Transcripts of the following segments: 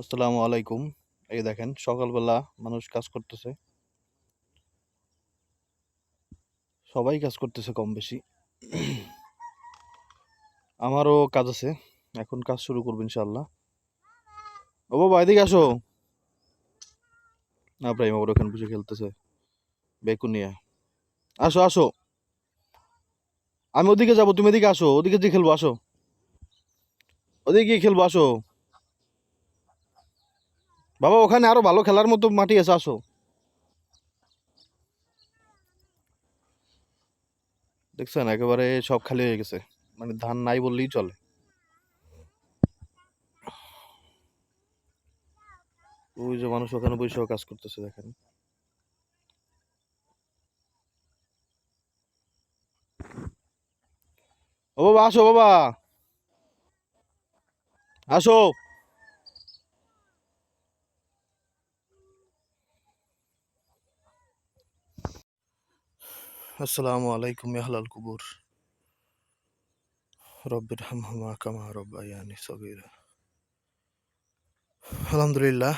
আসসালামু আলাইকুম। এই দেখেন, সকালবেলা মানুষ কাজ করতেছে। সবাই কাজ করতেছে কম বেশি। আমারও কাজ আছে। এখন কাজ শুরু করব ইনশাল্লাহ ও বাবা এদিকে আসো। না প্রাইম আবার ওখানে বসে খেলতেছে। বেকুনিয়া আসো আসো। আমি ওদিকে যাব, তুমি এদিকে আসো। ওদিকে যে খেলব, আসো। ওদিকে গিয়ে খেলব, আসো। বাবা, ওখানে আরও ভালো খেলার মতো মাটি আছে, আসো। দেখছেন, একেবারে সব খালি হয়ে গেছে। মানে ধান নাই বললেই চলে। ওই যে মানুষ ওখানে বসেও কাজ করতেছে, দেখেন। ও বাবা, আসো বাবা। আসো। আসসালামু আলাইকুম ইয়াহলাল কুবুর। রব্বির হামহুমা কামা রব্বায়ানি সগীরা। আলহামদুলিল্লাহ,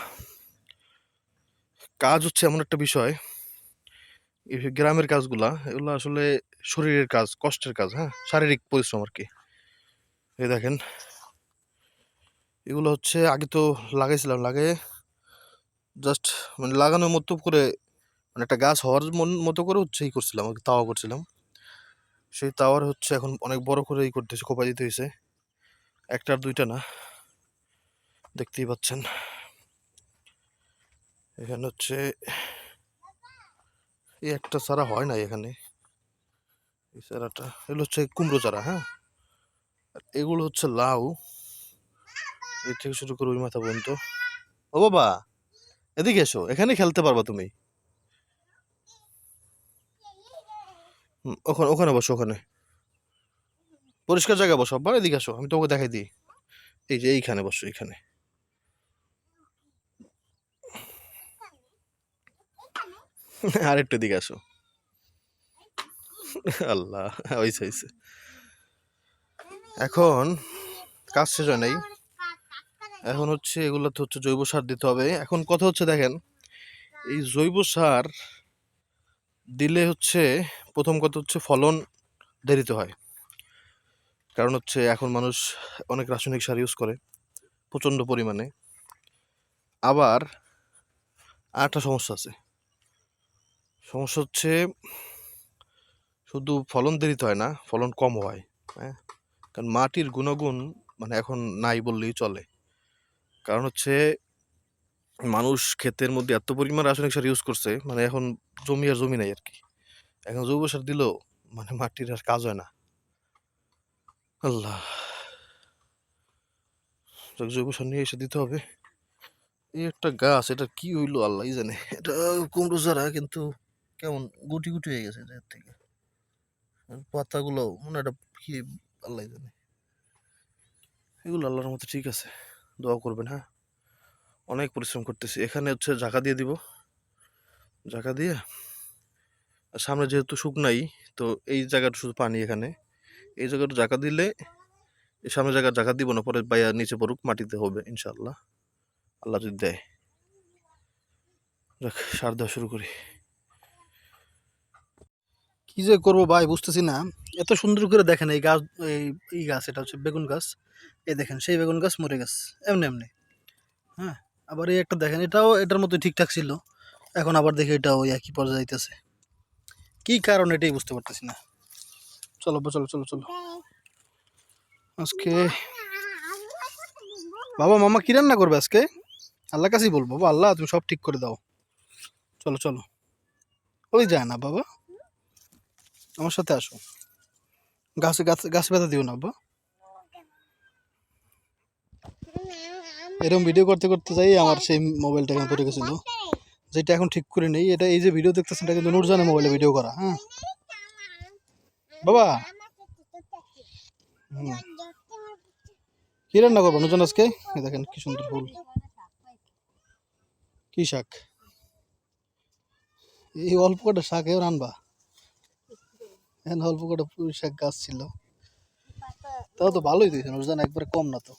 কাজ হচ্ছে এমন একটা বিষয়। গ্রামের কাজগুলা, এগুলো আসলে শরীরের কাজ, কষ্টের কাজ হ্যাঁ? শারীরিক পরিশ্রম আর কি। এই দেখেন, এগুলো হচ্ছে আগে তো লাগাইছিলাম, লাগে জাস্ট মানে লাগানোর মতো করে মানে একটা গাছ হওয়ার মন- মতো করে হচ্ছে ই করছিলাম তাওয়া করছিলাম। সেই তাওয়ার হচ্ছে এখন অনেক বড় করে ই করতেছে কোপা দিতে হয়েছে একটা আর দুইটা না, দেখতেই পাচ্ছেন। এখানে হচ্ছে, এই একটা চারা হয় না এখানে। এই চারাটা, এগুলো হচ্ছে কুমড়ো চারা হ্যাঁ? এগুলো হচ্ছে লাউ। এই থেকে শুরু করে ওই মাথা পর্যন্ত। ও বাবা, এদিকে এসো এখানে খেলতে পারবা তুমি। ওখানে ওখানে বসো, ওখানে। পরিষ্কার জায়গায় বসো, আব্বা, এদিকে আসো, আমি তোমাকে দেখাই দিই। এই যে এইখানে বসো, এইখানে। আর একটু দিকে আসো। আল্লাহ হয়েছে হয়েছে এখন কাজ শেষ হয় নাই। এখন হচ্ছে এগুলোতে হচ্ছে জৈব সার দিতে হবে। এখন কথা হচ্ছে দেখেন, এই জৈব সার দিলে হচ্ছে, প্রথম কথা হচ্ছে ফলন দেরিতে হয়। কারণ হচ্ছে এখন মানুষ অনেক রাসায়নিক সার ইউজ করে, প্রচণ্ড পরিমাণে। আবার আরেকটা সমস্যা আছে। সমস্যা হচ্ছে, শুধু ফলন দেরিতে হয় না, ফলন কম হয় হ্যাঁ? কারণ মাটির গুণগুণ মানে এখন নাই বললেই চলে। কারণ হচ্ছে মানুষ ক্ষেতের মধ্যে এত পরিমাণ রাসায়নিক সার ইউজ করছে মানে এখন জমি আর জমি নাই আর কি। এখন জৈব সার দিলেও মানে মাটির আর কাজ হয় না। আল্লাহ। জৈব সার নিয়ে এসে দিতে হবে। এই একটা গাছ, এটা কি হইল আল্লাহ জানে। এটা কুমড়ো চারা, কিন্তু কেমন গুটি গুটি হয়ে গেছে এর থেকে। পাতাগুলো মনে একটা কি আল্লাহ জানে। এগুলো আল্লাহর মতো ঠিক আছে। দোয়া করবেন হ্যাঁ? অনেক পরিশ্রম করতেছি। এখানে হচ্ছে জাকা দিয়ে দিব। জাকা দিয়ে সামনে যেহেতু শুকনাই তো এই জায়গাটা শুধু পানি এখানে। এই জায়গাটা জাকা দিলে এই সামনে জায়গা জাকা দিব না, পরে বাইয়া নিচে পড়ুক, মাটিতে হবে ইনশাল্লাহ আল্লাহ যদি দেয়। যাক, সার দেওয়া শুরু করি। কি যে করব ভাই, বুঝতেছি না। এত সুন্দর করে দেখেন এই গাছ, এই এই গাছ, এটা হচ্ছে বেগুন গাছ। এই দেখেন, সেই বেগুন গাছ মরে গেছে, এমনি এমনি। হ্যাঁ? আবার এই একটা দেখেন, এটাও এটার মতো ঠিকঠাক ছিল। এখন আবার দেখি এটা ওই একই পর্যায়ে যাইতেছে। কী কারণ এটাই বুঝতে পারতেছি না। চলো চলো চলো চলো। আজকে বাবা, মামা কী রান্না করবে আজকে? আল্লাহ কাছেই বলব। বাবা, আল্লাহ, তুমি সব ঠিক করে দাও। চলো চলো। ওই যায় না বাবা। আমার সাথে আসো। গাছে গাছ গাছ ব্যথা দিও না আব্বা এরকম ভিডিও করতে করতে যাই, আমার সেই মোবাইলটা এখানে পড়ে গেছিল। যেটা এখন ঠিক করে নেই। এটা এই যে ভিডিও দেখতেছেন, এটা কিন্তু নুরজানের মোবাইলে ভিডিও করা হ্যাঁ। বাবা। কি রান্না করব, নুরজান আজকে? দেখেন, কি সুন্দর ফুল। কি শাক? এই অল্প কটা শাক এও রানবা এখানে অল্প কটা শাক গাছ ছিল। তাও তো ভালোই দিয়েছে, নুরজান একবারে কম না তো।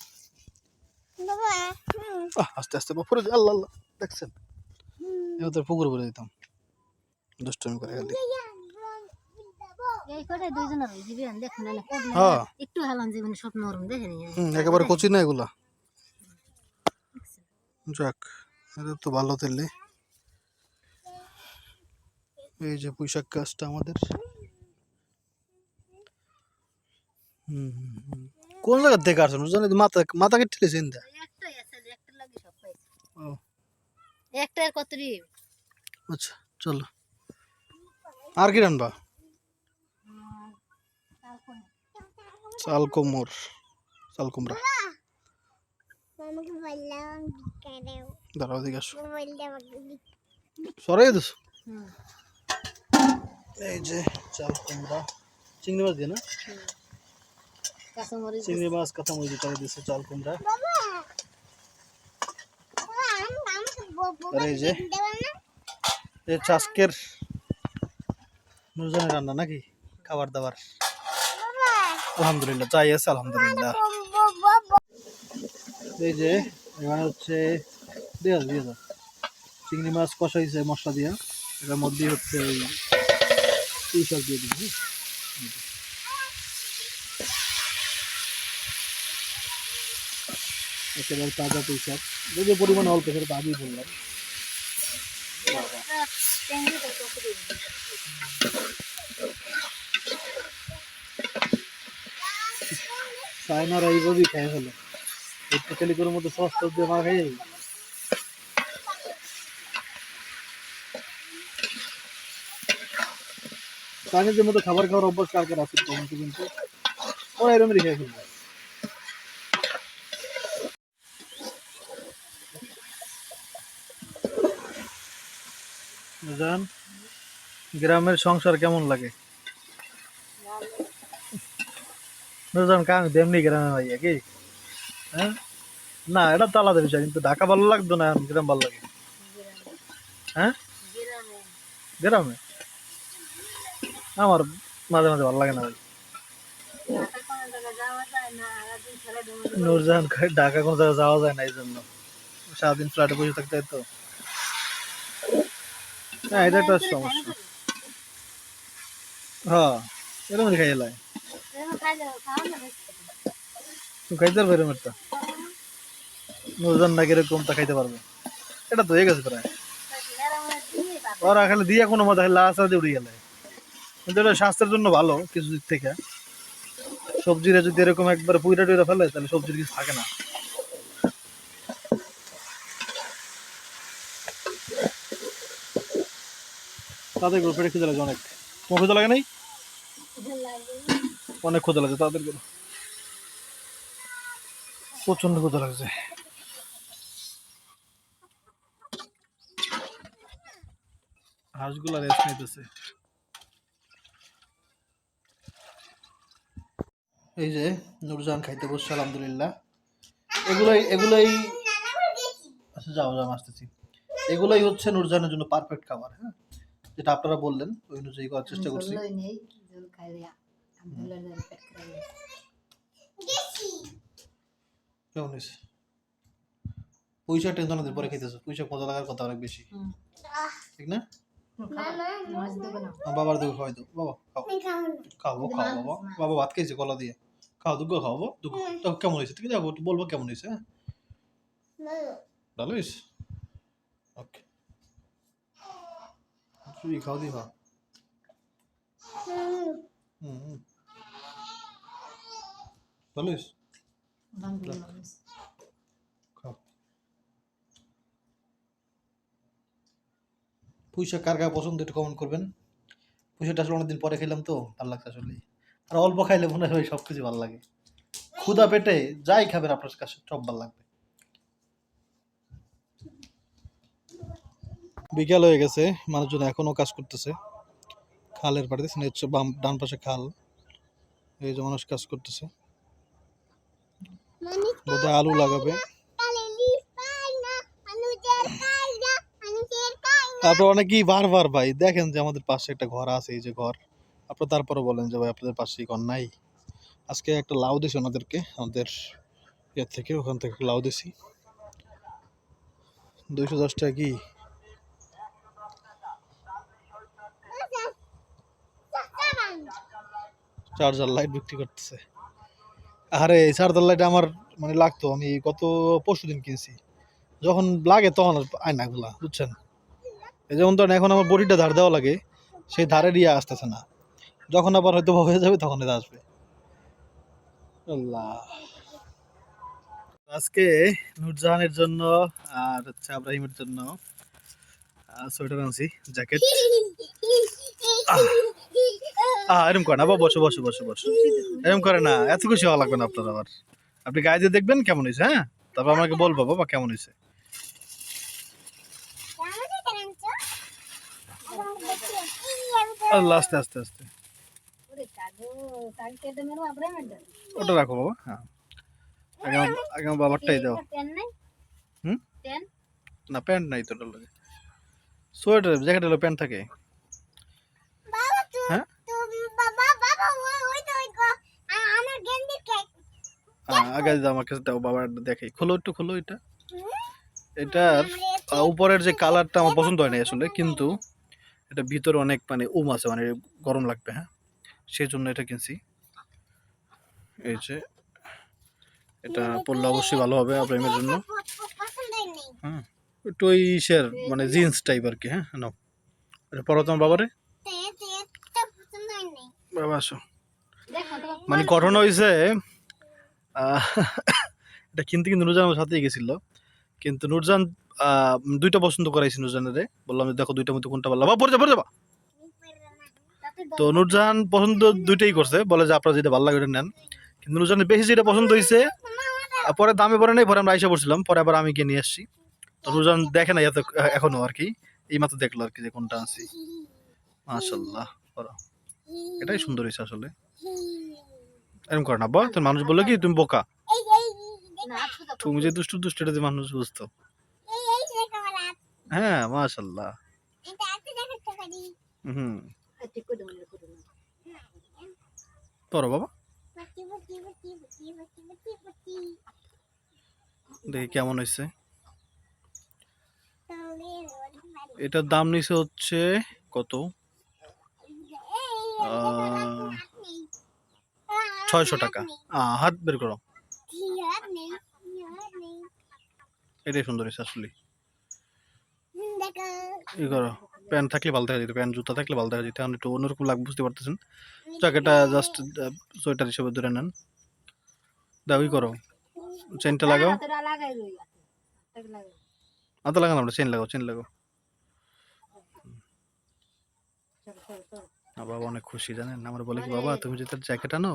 আস্তে আস্তে বাপুরে আল্লাহ আল্লাহ দেখছেন? এবার তোর পুকুর ভরে দিতাম। দুষ্টমি করে খালি। হ্যাঁ। একেবারে কচি না এগুলা। যাক এটা তো ভালো তেলে। এই যে পুঁইশাক গাছটা আমাদের। হুম হুম, হুম। কোন জায়গা থেকে আসছেন জানি মাথা মাথা কেটে ঠেলেছেন দা একটাই আছে একটা লাগে সব পাইছে ও। একটার কত রে? আচ্ছা চলো। আর কি রানবা চাল কোমর চাল কুমড়া দাঁড়াও দিকে আসো। সরাই দিস এই যে চাল কুমড়া চিংড়ি মাছ দিয়ে না? চিংড়ি মাছ কাঁচা মরিচ করে দিছে, চাল, কুমড়া। আর যে হচ্ছে আজকের নুরজানের রান্না নাকি? খাবার দাবার। আলহামদুলিল্লাহ চাই আছে, আলহামদুলিল্লাহ। এই যে এখানে হচ্ছে দিয়ে দিয়ে দাও। চিংড়ি মাছ কষাইছে মশলা দিয়া। এটার মধ্যেই হচ্ছে এই সব দিয়ে দিবি একেবারে তাজা পুঁই শাক যদি পরিমাণ অল্প, সেটা তো আগেই বললাম। চায়নারা এইভাবেই খেয়ে ফেলে একটু করে মধ্যে সস দিয়ে মারা মধ্যে খাবার খাওয়ার অভ্যাস কার কার আছে? কিন্তু। ওরা এরকমই খেয়ে ফেলবে জান গ্রামের সংসার কেমন লাগে? নুরজান কাং দেমনি গ্রামে ভাইয়া কি হ্যাঁ? না, এটা তো আলাদা বিষয়, কিন্তু ঢাকা ভালো লাগতো না, গ্রাম ভালো লাগে। হ্যাঁ? গ্রামে? আমার মাঝে মাঝে ভালো লাগে না ভাই। নুরজাহান ঢাকা কোনো জায়গায় যাওয়া যায় না, এই জন্য। সারাদিন ফ্ল্যাটে বসে থাকতে তো। হ্যাঁ এটা একটা সমস্যা। হ্যাঁ এরকম খাই না বেশি তুমি খাইতে পারবে এরকম একটা। নুরজান নাকি এরকম তা খাইতে পারবে। এটা তো হয়ে গেছে প্রায়। ওরা খালি দিয়ে কোনো মতো খালি লাশ দিয়ে উড়ে গেলে। কিন্তু এটা স্বাস্থ্যের জন্য ভালো কিছু দিক থেকে। সবজিরা যদি এরকম একবার পুইরা টুইরা ফেলে, তাহলে সবজির কিছু থাকে না। তাদের গরু পেটে খিদে লাগে অনেক তোমার ক্ষুদা লাগে নাই? অনেক ক্ষুদা লাগে তাদের প্রচণ্ড ক্ষুদা লাগছে। হাঁসগুলা রেস্ট নিতেছে। এই যে নুরজান খাইতে বসছে, আলহামদুলিল্লাহ। এগুলাই এগুলাই আচ্ছা যাও যাও আসতেছি। এগুলাই হচ্ছে নুরজানের জন্য পারফেক্ট খাবার হ্যাঁ? যেটা আপনারা বললেন ওই অনুযায়ী করার চেষ্টা করছি। কেমন হয়েছে? পয়সা টেনশন দিন পরে খাইতেছো। পয়সা মজা লাগার কথা অনেক বেশি। ঠিক না? মাছ দেবে না। আমার বাবার দিকে খাওয়াই দাও বাবা খাও। খাব খাও বাবা। বাবা ভাত খেয়েছে কলা দিয়ে। খাও দুগ্গ খাওয়াবো তো কেমন হয়েছে? ঠিক আছে যাব বলব কেমন হয়েছে হ্যাঁ? ভালো হয়েছে? ওকে। খাও দি খা হুম হুম। ভালো হয়েছে আলহামদুলিল্লাহ খাও পুঁইশাক কার কার পছন্দ একটু কমেন্ট করবেন। পুঁইশাকটা আসলে অনেকদিন পরে খেলাম তো ভালো লাগছে আসলে আর অল্প খাইলে মনে হয় সব কিছু ভালো লাগে। ক্ষুদা পেটে যাই খাবেন আপনার কাছে সব ভালো লাগবে। বিকাল হয়ে গেছে মানুষজন এখনও কাজ করতেছে। খালের পাড়ে দেখছেন হচ্ছে বাম ডান পাশে খাল। এই যে মানুষ কাজ করতেছে। বোধহয় আলু লাগাবে। তারপর অনেকেই বারবার ভাই দেখেন যে আমাদের পাশে একটা ঘর আছে এই যে ঘর। আপনার তারপরে বলেন যে ভাই আপনাদের পাশে এই ঘর নাই। আজকে একটা লাউ দিয়েছে ওনাদেরকে আমাদের এর থেকে ওখান থেকে লাউ দিছি দুইশো দশ টাকা কি? চার্জার লাইট বিক্রি করতেছে। আরে, এই চার্জার লাইট আমার মানে লাগতো, আমি গত পরশু দিন কিনছি। যখন লাগে তখন আর আয় না এগুলা, বুঝছেন? এই যেমন ধরেন এখন আমার বডিটা ধার দেওয়া লাগে, সেই ধারে দিয়ে আসতেছে না। যখন আবার হয়তো হয়ে যাবে তখন এটা আসবে। আজকে নুরজাহানের জন্য আর হচ্ছে আব্রাহিমের জন্য সোয়েটার আনছি জ্যাকেট আহ এরকম করে না বাবা বসো বসো বসো বসো। এরকম করে না এত খুশি হওয়া লাগবে না আপনার আবার। আপনি গায়ে দিয়ে দেখবেন কেমন হয়েছে হ্যাঁ? তারপর আমাকে বলব বাবা কেমন হয়েছে। আল্লাহ আস্তে আস্তে আস্তে। ওটা রাখো বাবা হ্যাঁ। আগে আমার বাবারটাই দাও। হুম? না প্যান্ট নাই তো লাগে। সোয়েটার জ্যাকেট হলো প্যান্ট থাকে হ্যাঁ আগে দাও আমার কাছে দাও বাবার দেখে খোলো একটু খোলো এটা এটার উপরের যে কালারটা আমার পছন্দ হয় না আসলে কিন্তু এটা ভিতরে অনেক মানে উম আছে মানে গরম লাগবে হ্যাঁ সেই জন্য এটা কিনছি এই যে এটা পরলে অবশ্যই ভালো হবে আপনার জন্য হ্যাঁ একটু ওই ইসের মানে জিন্স টাইপ আর কি হ্যাঁ নাও এটা পরো তোমার বাবারে বাবা আসো মানে ঘটনা হয়েছে এটা কিনতে কিন্তু নুরজান আমার সাথেই গেছিল কিন্তু নুরজান দুইটা পছন্দ করাইছি নুরজানের বললাম যে দেখো দুইটার মধ্যে কোনটা ভালো বা পড়ে যা পড়ে যাবা তো নুরজাহান পছন্দ দুইটাই করছে বলে যে আপনার যেটা ভালো লাগে ওটা নেন কিন্তু নুরজানের বেশি যেটা পছন্দ হয়েছে পরে দামে পরে নেই পরে আমরা আইসা পড়ছিলাম পরে আবার আমি গিয়ে নিয়ে আসছি তো নুরজান দেখে না এত এখনও আর কি। এই মাত্র দেখল আর কি যে কোনটা আনছি। মাশাল্লাহ এটাই সুন্দর হয়েছে আসলে। এরকম করে না। বা তোর মানুষ বলল কি তুমি বোকা। আছো তুমি যে দুষ্টু দুষ্টু এটা মানুষ বুঝতো। হ্যাঁ মাশাল্লাহ হুম। পড়ো বাবা। দেখি কেমন হয়েছে। এটার দাম নিচে হচ্ছে কত? ছয়শো টাকা। হাত বের করো। এটাই সুন্দর হয়েছে আসলে। ই করো প্যান্ট থাকলে ভালো দেখা যেত প্যান্ট জুতা থাকলে ভালো দেখা যেত। এখন একটু অন্যরকম লাগবে বুঝতে পারতেছেন? জ্যাকেটটা জাস্ট সোয়েটার হিসেবে ধরে নেন। দাও ই করো। চেনটা লাগাও। লাগাই। হাতে লাগানো আমরা চেন লাগাও চেন লাগাও চল চল চল আর বাবা অনেক খুশি জানেন আমার বলে কি বাবা তুমি যদি জ্যাকেট আনো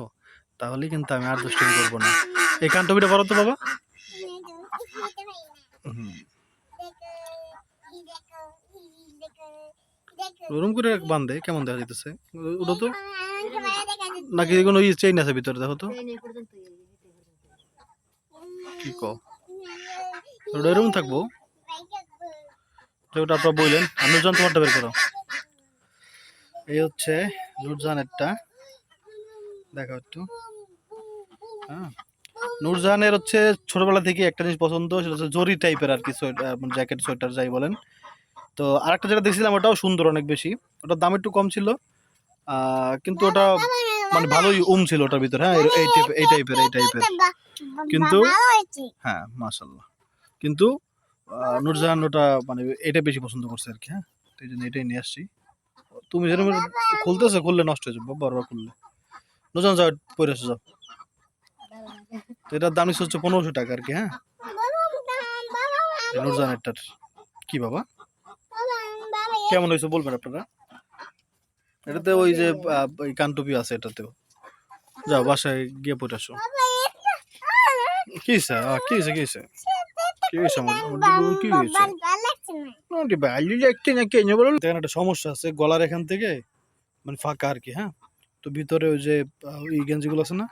তাহলে কিন্তু আমি আর দুষ্টিমি করব না এই কান কানটবিটা বলো তো বাবা ওরম করে বান্ধে কেমন দেখা যেতেছে ওটা তো নাকি কোনো চেইন আছে ভিতরে দেখো তো কি কো ওটা এরকম থাকব যেটা আপনারা বললেন নুরজান তোমারটা বের করো। এই হচ্ছে নুরজানেরটা দেখো একটু। হ্যাঁ। নুরজাহানের হচ্ছে ছোটবেলা থেকে একটা জিনিস পছন্দ সেটা হচ্ছে জরি টাইপের আর কি সোয়েটার জ্যাকেট সোয়েটার যাই বলেন। তো আরেকটা যেটা দেখছিলাম ওটাও সুন্দর অনেক বেশি। ওটার দাম একটু কম ছিল। কিন্তু ওটা মানে ভালোই উম ছিল ওটার ভিতরে। হ্যাঁ এই- টাইপের এই টাইপের এই টাইপের কিন্তু হ্যাঁ মাশাল্লাহ কিন্তু নূরজাহান ওটা মানে এটা বেশি পছন্দ করছে আর কি হ্যাঁ? তো এই জন্য এটাই নিয়ে আসছি। তুমি যেরকম খুলতেছে খুললে নষ্ট হয়ে যাবে বারবার খুললে। নূরজাহান যাও পরে আসো যাও। তো এটার দাম নিচ্ছে হচ্ছে পনেরোশো টাকা আর কি হ্যাঁ? এই নূরজাহানেরটার। কি বাবা? কেমন হয়েছে বলবেন আপনারা? এটাতে ওই যে কানটুপি আছে এটাতেও। যাও বাসায় গিয়ে পরে আসো কি আহ, কি হয়েছে কি হয়েছে? ভালো একটা সমস্যা আছে, গলার এখান থেকে মানে ফাঁকা আর কি হ্যাঁ? তো ভিতরে ওই যে ওই গেঞ্জিগুলো আছে না,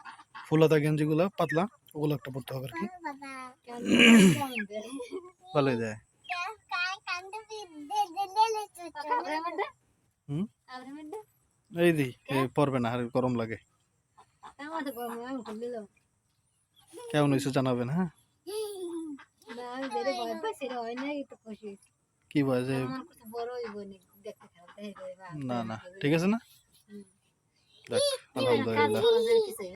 ফুলাতা গেঞ্জিগুলো, পাতলা, ওগুলো একটা পরতে হবে আর কি। দেয়। হুম? এই দি পরবে না, আর গরম লাগে। কেমন হয়েছে জানাবেন হ্যাঁ? কি বয় যে আমার কিছু বড় হইব নি না না ঠিক আছে না। আলহামদুলিল্লাহ